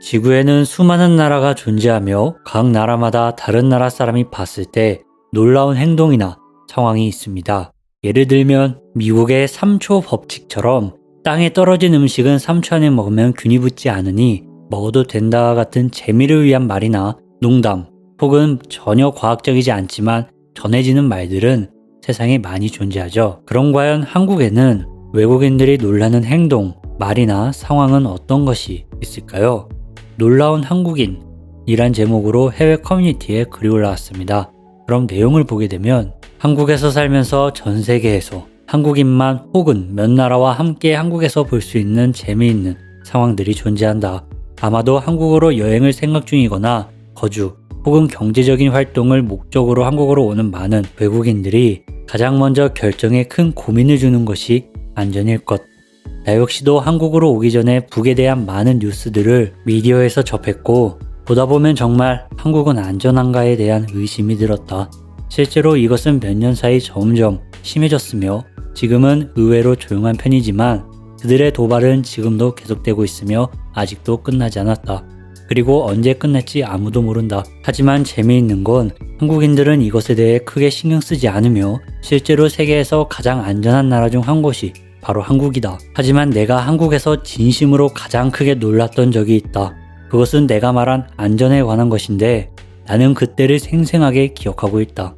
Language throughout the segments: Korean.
지구에는 수많은 나라가 존재하며 각 나라마다 다른 나라 사람이 봤을 때 놀라운 행동이나 상황이 있습니다. 예를 들면 미국의 3초 법칙처럼 땅에 떨어진 음식은 3초 안에 먹으면 균이 붙지 않으니 먹어도 된다 같은 재미를 위한 말이나 농담 혹은 전혀 과학적이지 않지만 전해지는 말들은 세상에 많이 존재하죠. 그럼 과연 한국에는 외국인들이 놀라는 행동, 말이나 상황은 어떤 것이 있을까요? 놀라운 한국인 이란 제목으로 해외 커뮤니티에 글이 올라왔습니다. 그럼 내용을 보게 되면 한국에서 살면서 전 세계에서 한국인만 혹은 몇 나라와 함께 한국에서 볼 수 있는 재미있는 상황들이 존재한다. 아마도 한국으로 여행을 생각 중이거나 거주 혹은 경제적인 활동을 목적으로 한국으로 오는 많은 외국인들이 가장 먼저 결정에 큰 고민을 주는 것이 안전일 것. 나 역시도 한국으로 오기 전에 북에 대한 많은 뉴스들을 미디어에서 접했고 보다 보면 정말 한국은 안전한가에 대한 의심이 들었다. 실제로 이것은 몇 년 사이 점점 심해졌으며 지금은 의외로 조용한 편이지만 그들의 도발은 지금도 계속되고 있으며 아직도 끝나지 않았다. 그리고 언제 끝날지 아무도 모른다. 하지만 재미있는 건 한국인들은 이것에 대해 크게 신경 쓰지 않으며 실제로 세계에서 가장 안전한 나라 중 한 곳이 바로 한국이다. 하지만 내가 한국에서 진심으로 가장 크게 놀랐던 적이 있다. 그것은 내가 말한 안전에 관한 것인데 나는 그때를 생생하게 기억하고 있다.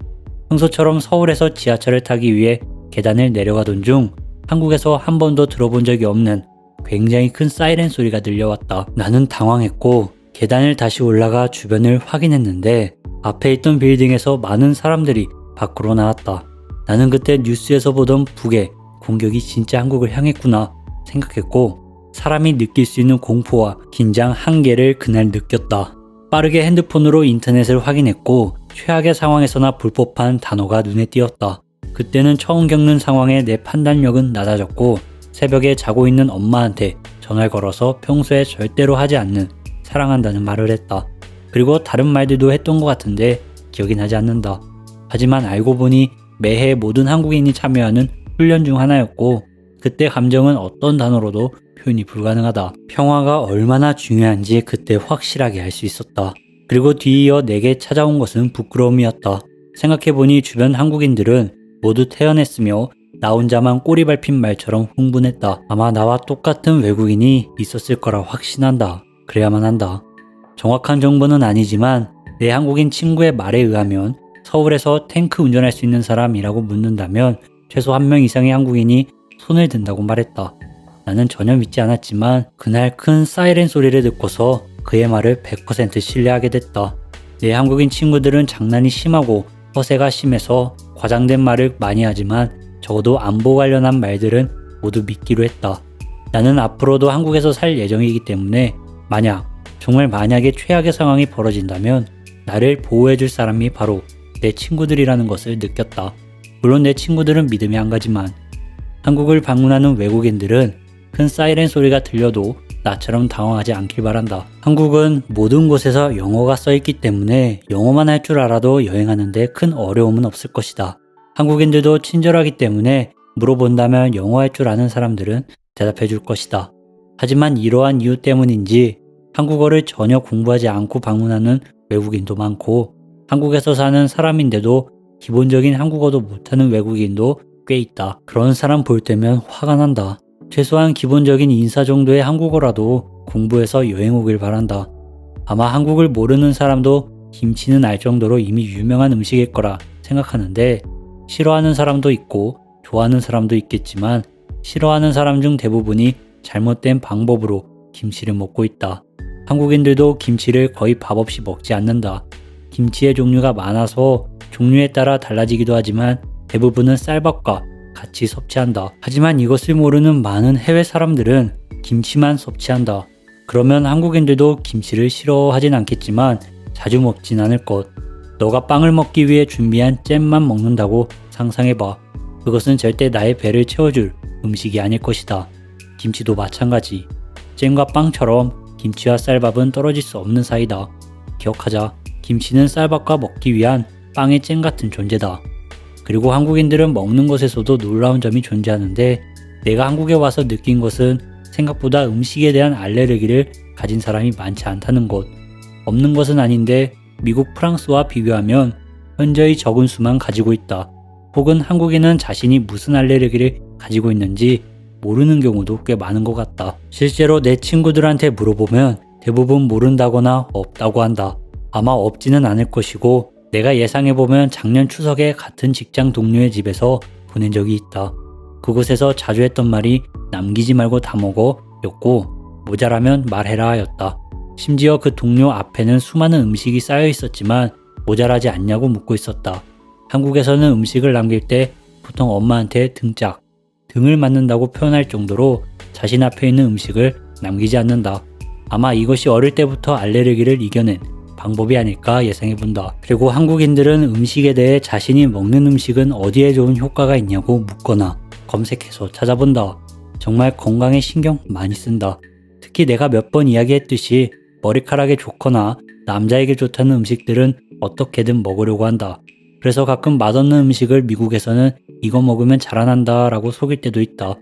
평소처럼 서울에서 지하철을 타기 위해 계단을 내려가던 중 한국에서 한 번도 들어본 적이 없는 굉장히 큰 사이렌 소리가 들려왔다. 나는 당황했고 계단을 다시 올라가 주변을 확인했는데 앞에 있던 빌딩에서 많은 사람들이 밖으로 나왔다. 나는 그때 뉴스에서 보던 북의 공격이 진짜 한국을 향했구나 생각했고 사람이 느낄 수 있는 공포와 긴장 한계를 그날 느꼈다. 빠르게 핸드폰으로 인터넷을 확인했고 최악의 상황에서나 불법한 단어가 눈에 띄었다. 그때는 처음 겪는 상황에 내 판단력은 낮아졌고 새벽에 자고 있는 엄마한테 전화를 걸어서 평소에 절대로 하지 않는 사랑한다는 말을 했다. 그리고 다른 말들도 했던 것 같은데 기억이 나지 않는다. 하지만 알고 보니 매해 모든 한국인이 참여하는 훈련 중 하나였고 그때 감정은 어떤 단어로도 표현이 불가능하다. 평화가 얼마나 중요한지 그때 확실하게 알 수 있었다. 그리고 뒤이어 내게 찾아온 것은 부끄러움이었다. 생각해보니 주변 한국인들은 모두 태어났으며 나 혼자만 꼬리 밟힌 말처럼 흥분했다. 아마 나와 똑같은 외국인이 있었을 거라 확신한다. 그래야만 한다. 정확한 정보는 아니지만 내 한국인 친구의 말에 의하면 서울에서 탱크 운전할 수 있는 사람이라고 묻는다면 최소 한 명 이상의 한국인이 손을 든다고 말했다. 나는 전혀 믿지 않았지만 그날 큰 사이렌 소리를 듣고서 그의 말을 100% 신뢰하게 됐다. 내 한국인 친구들은 장난이 심하고 허세가 심해서 과장된 말을 많이 하지만 적어도 안보 관련한 말들은 모두 믿기로 했다. 나는 앞으로도 한국에서 살 예정이기 때문에 만약 정말 만약에 최악의 상황이 벌어진다면 나를 보호해줄 사람이 바로 내 친구들이라는 것을 느꼈다. 물론 내 친구들은 믿음이 안 가지만 한국을 방문하는 외국인들은 큰 사이렌 소리가 들려도 나처럼 당황하지 않길 바란다. 한국은 모든 곳에서 영어가 써 있기 때문에 영어만 할 줄 알아도 여행하는데 큰 어려움은 없을 것이다. 한국인들도 친절하기 때문에 물어본다면 영어 할 줄 아는 사람들은 대답해 줄 것이다. 하지만 이러한 이유 때문인지 한국어를 전혀 공부하지 않고 방문하는 외국인도 많고 한국에서 사는 사람인데도 기본적인 한국어도 못하는 외국인도 꽤 있다. 그런 사람 볼 때면 화가 난다. 최소한 기본적인 인사 정도의 한국어라도 공부해서 여행 오길 바란다. 아마 한국을 모르는 사람도 김치는 알 정도로 이미 유명한 음식일 거라 생각하는데 싫어하는 사람도 있고 좋아하는 사람도 있겠지만 싫어하는 사람 중 대부분이 잘못된 방법으로 김치를 먹고 있다. 한국인들도 김치를 거의 밥 없이 먹지 않는다. 김치의 종류가 많아서 종류에 따라 달라지기도 하지만 대부분은 쌀밥과 같이 섭취한다. 하지만 이것을 모르는 많은 해외 사람들은 김치만 섭취한다. 그러면 한국인들도 김치를 싫어하진 않겠지만 자주 먹진 않을 것. 너가 빵을 먹기 위해 준비한 잼만 먹는다고 상상해봐. 그것은 절대 나의 배를 채워줄 음식이 아닐 것이다. 김치도 마찬가지. 잼과 빵처럼 김치와 쌀밥은 떨어질 수 없는 사이다. 기억하자. 김치는 쌀밥과 먹기 위한 빵의 잼 같은 존재다. 그리고 한국인들은 먹는 것에서도 놀라운 점이 존재하는데 내가 한국에 와서 느낀 것은 생각보다 음식에 대한 알레르기를 가진 사람이 많지 않다는 것. 없는 것은 아닌데 미국 프랑스와 비교하면 현저히 적은 수만 가지고 있다. 혹은 한국인은 자신이 무슨 알레르기를 가지고 있는지 모르는 경우도 꽤 많은 것 같다. 실제로 내 친구들한테 물어보면 대부분 모른다거나 없다고 한다. 아마 없지는 않을 것이고 내가 예상해보면 작년 추석에 같은 직장 동료의 집에서 보낸 적이 있다. 그곳에서 자주 했던 말이 남기지 말고 다 먹어 였고 모자라면 말해라 였다. 심지어 그 동료 앞에는 수많은 음식이 쌓여 있었지만 모자라지 않냐고 묻고 있었다. 한국에서는 음식을 남길 때 보통 엄마한테 등짝, 등을 맞는다고 표현할 정도로 자신 앞에 있는 음식을 남기지 않는다. 아마 이것이 어릴 때부터 알레르기를 이겨낸 방법이 아닐까 예상해 본다. 그리고 한국인들은 음식에 대해 자신이 먹는 음식은 어디에 좋은 효과가 있냐고 묻거나 검색해서 찾아본다. 정말 건강에 신경 많이 쓴다. 특히 내가 몇 번 이야기했듯이 머리카락에 좋거나 남자에게 좋다는 음식들은 어떻게든 먹으려고 한다. 그래서 가끔 맛없는 음식을 미국에서는 이거 먹으면 자라난다 라고 속일 때도 있다.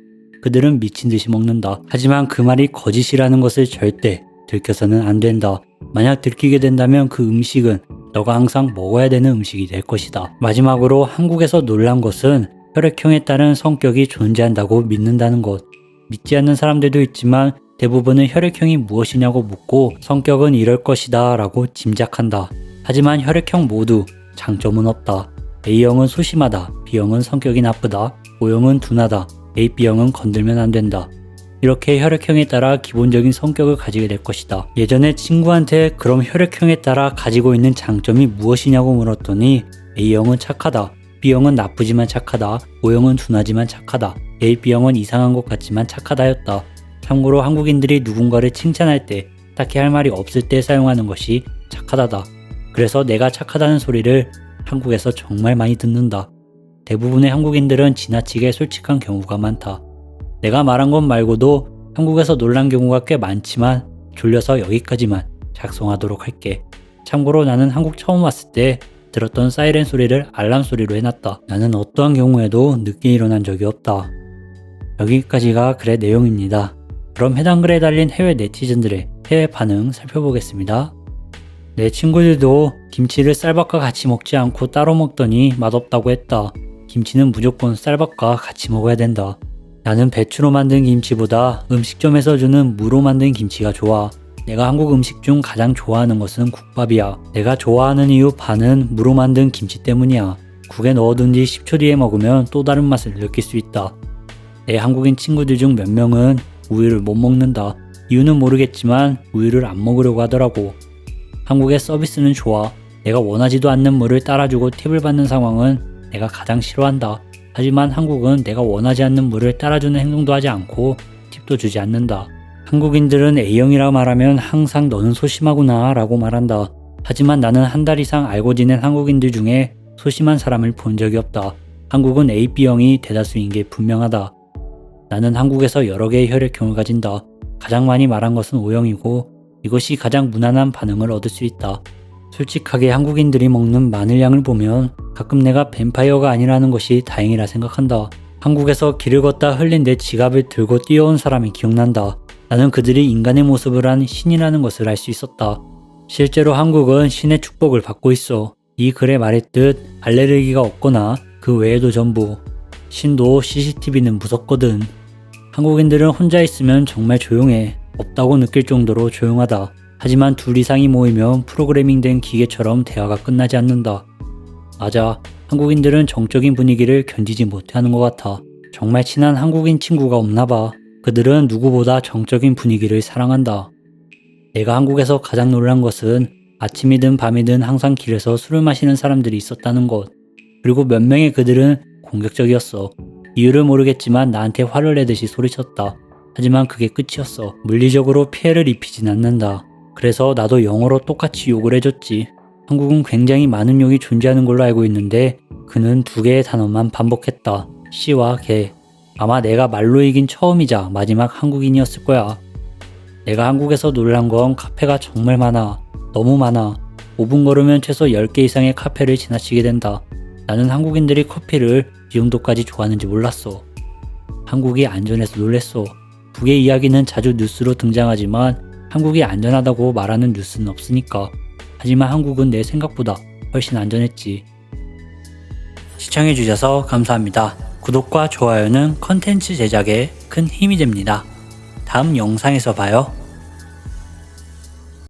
그들은 미친 듯이 먹는다. 하지만 그 말이 거짓이라는 것을 절대 들켜서는 안 된다. 만약 들키게 된다면 그 음식은 너가 항상 먹어야 되는 음식이 될 것이다. 마지막으로 한국에서 놀란 것은 혈액형에 따른 성격이 존재한다고 믿는다는 것. 믿지 않는 사람들도 있지만 대부분은 혈액형이 무엇이냐고 묻고 성격은 이럴 것이다 라고 짐작한다. 하지만 혈액형 모두 장점은 없다. A형은 소심하다. B형은 성격이 나쁘다. O형은 둔하다. AB형은 건들면 안 된다. 이렇게 혈액형에 따라 기본적인 성격을 가지게 될 것이다. 예전에 친구한테 그럼 혈액형에 따라 가지고 있는 장점이 무엇이냐고 물었더니 A형은 착하다. B형은 나쁘지만 착하다. O형은 둔하지만 착하다. AB형은 이상한 것 같지만 착하다였다. 참고로 한국인들이 누군가를 칭찬할 때 딱히 할 말이 없을 때 사용하는 것이 착하다다. 그래서 내가 착하다는 소리를 한국에서 정말 많이 듣는다. 대부분의 한국인들은 지나치게 솔직한 경우가 많다. 내가 말한 것 말고도 한국에서 놀란 경우가 꽤 많지만 졸려서 여기까지만 작성하도록 할게. 참고로 나는 한국 처음 왔을 때 들었던 사이렌 소리를 알람 소리로 해놨다. 나는 어떠한 경우에도 늦게 일어난 적이 없다. 여기까지가 글의 내용입니다. 그럼 해당 글에 달린 해외 네티즌들의 해외 반응 살펴보겠습니다. 내 친구들도 김치를 쌀밥과 같이 먹지 않고 따로 먹더니 맛없다고 했다. 김치는 무조건 쌀밥과 같이 먹어야 된다. 나는 배추로 만든 김치보다 음식점에서 주는 무로 만든 김치가 좋아. 내가 한국 음식 중 가장 좋아하는 것은 국밥이야. 내가 좋아하는 이유 반은 무로 만든 김치 때문이야. 국에 넣어둔 뒤 10초 뒤에 먹으면 또 다른 맛을 느낄 수 있다. 내 한국인 친구들 중 몇 명은 우유를 못 먹는다. 이유는 모르겠지만 우유를 안 먹으려고 하더라고. 한국의 서비스는 좋아. 내가 원하지도 않는 물을 따라주고 팁을 받는 상황은 내가 가장 싫어한다. 하지만 한국은 내가 원하지 않는 물을 따라주는 행동도 하지 않고 팁도 주지 않는다. 한국인들은 A형이라 말하면 항상 너는 소심하구나 라고 말한다. 하지만 나는 한 달 이상 알고 지낸 한국인들 중에 소심한 사람을 본 적이 없다. 한국은 A, B형이 대다수인 게 분명하다. 나는 한국에서 여러 개의 혈액형을 가진다. 가장 많이 말한 것은 O형이고 이것이 가장 무난한 반응을 얻을 수 있다. 솔직하게 한국인들이 먹는 마늘 양을 보면 가끔 내가 뱀파이어가 아니라는 것이 다행이라 생각한다. 한국에서 길을 걷다 흘린 내 지갑을 들고 뛰어온 사람이 기억난다. 나는 그들이 인간의 모습을 한 신이라는 것을 알 수 있었다. 실제로 한국은 신의 축복을 받고 있어. 이 글에 말했듯 알레르기가 없거나 그 외에도 전부 신도 CCTV는 무섭거든. 한국인들은 혼자 있으면 정말 조용해. 없다고 느낄 정도로 조용하다. 하지만 둘 이상이 모이면 프로그래밍된 기계처럼 대화가 끝나지 않는다. 맞아. 한국인들은 정적인 분위기를 견디지 못하는 것 같아. 정말 친한 한국인 친구가 없나 봐. 그들은 누구보다 정적인 분위기를 사랑한다. 내가 한국에서 가장 놀란 것은 아침이든 밤이든 항상 길에서 술을 마시는 사람들이 있었다는 것. 그리고 몇 명의 그들은 공격적이었어. 이유를 모르겠지만 나한테 화를 내듯이 소리쳤다. 하지만 그게 끝이었어. 물리적으로 피해를 입히진 않는다. 그래서 나도 영어로 똑같이 욕을 해줬지. 한국은 굉장히 많은 욕이 존재하는 걸로 알고 있는데 그는 두 개의 단어만 반복했다. 씨와 개. 아마 내가 말로 이긴 처음이자 마지막 한국인이었을 거야. 내가 한국에서 놀란 건 카페가 정말 많아. 너무 많아. 5분 걸으면 최소 10개 이상의 카페를 지나치게 된다. 나는 한국인들이 커피를 이 정도까지 좋아하는지 몰랐어. 한국이 안전해서 놀랬어. 북의 이야기는 자주 뉴스로 등장하지만 한국이 안전하다고 말하는 뉴스는 없으니까. 하지만 한국은 내 생각보다 훨씬 안전했지. 시청해주셔서 감사합니다. 구독과 좋아요는 컨텐츠 제작에 큰 힘이 됩니다. 다음 영상에서 봐요.